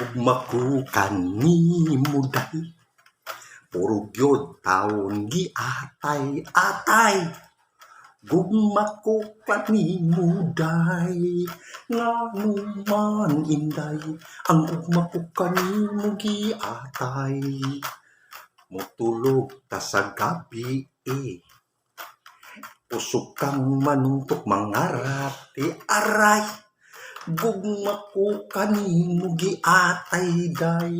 Ugmaku kanimo day Puro gyud taon gi atay atay. Gugmaku kanimo day Ngano man inday Ang ugmaku kanimo gi atay. Mutulog ta sa gabi eh Usok kang manuntok mangarap ti aray. Gugma ko kanimo gi atay day?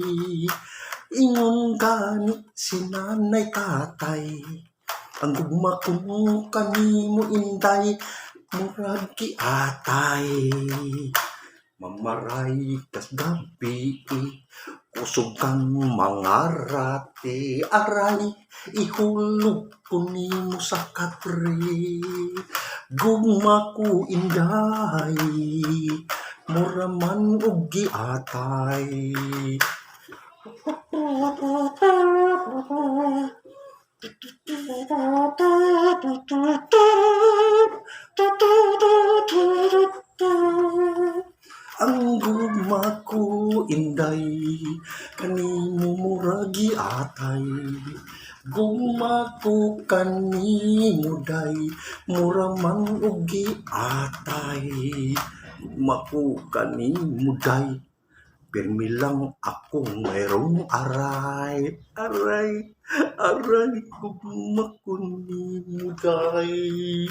Ingon gani si nanay tatay. Ang gugma ko kanimo inday? Murag ki atay Mamaray kas gabi Kusog kang mangarate aray Ihulog ko nimo sa katre Gugma ko inday Mura man og giatay inday Kanimo mura giatay Gugma ko kanimo day Mura man og giatay Gugma ko kanimo day Pirmi lang ako mayroong aray Aray, aray. Gugma ko nimo day